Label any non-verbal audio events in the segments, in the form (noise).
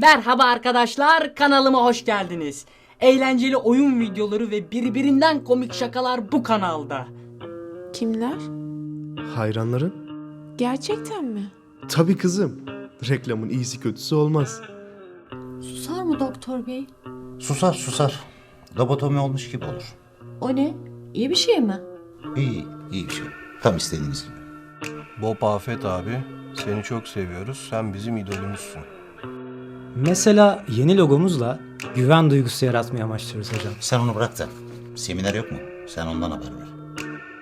Merhaba arkadaşlar, kanalıma hoş geldiniz. Eğlenceli oyun videoları ve birbirinden komik şakalar bu kanalda. Kimler? Hayranların? Gerçekten mi? Tabii kızım. Reklamın iyisi kötüsü olmaz. Susar mı doktor bey? Susar susar. Lobotomi olmuş gibi olur. O ne? İyi bir şey mi? İyi, iyi bir şey. Tam istediğiniz gibi. Bob Afet abi, seni çok seviyoruz. Sen bizim idolümüzsün. Mesela yeni logomuzla güven duygusu yaratmaya amaçlıyoruz hocam. Sen onu bırak da. Seminer yok mu? Sen ondan haber ver.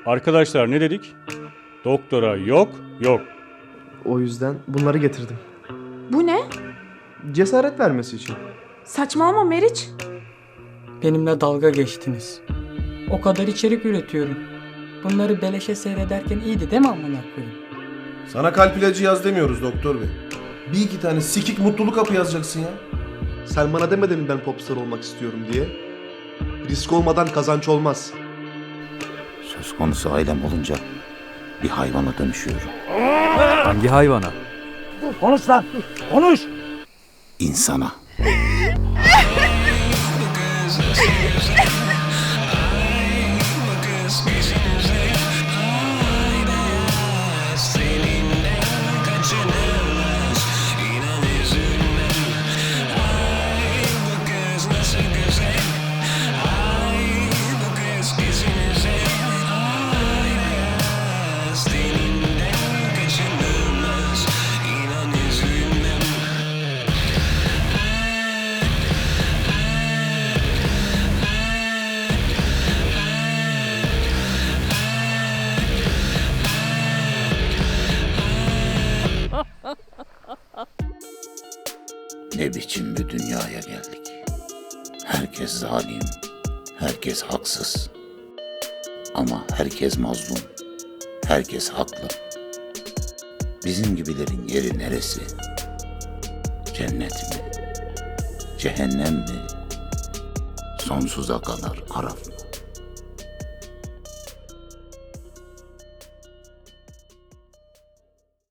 Arkadaşlar ne dedik? Doktora yok, yok. O yüzden bunları getirdim. Bu ne? Cesaret vermesi için. Saçmalama Meriç. Benimle dalga geçtiniz. O kadar içerik üretiyorum. Bunları beleşe seyrederken iyiydi değil mi amına koyayım? Sana kalp ilacı yaz demiyoruz doktor bey. Bir iki tane sikik mutluluk hapı yazacaksın ya. Sen bana demedin mi ben popstar olmak istiyorum diye? Risk olmadan kazanç olmaz. Söz konusu ailem olunca bir hayvana dönüşüyorum. Hangi hayvana? İnsana. (laughs) Ne biçim bir dünyaya geldik. Herkes zalim, herkes haksız. Ama herkes mazlum, herkes haklı. Bizim gibilerin yeri neresi? Cennet mi? Cehennem mi? Sonsuza kadar Araf mı?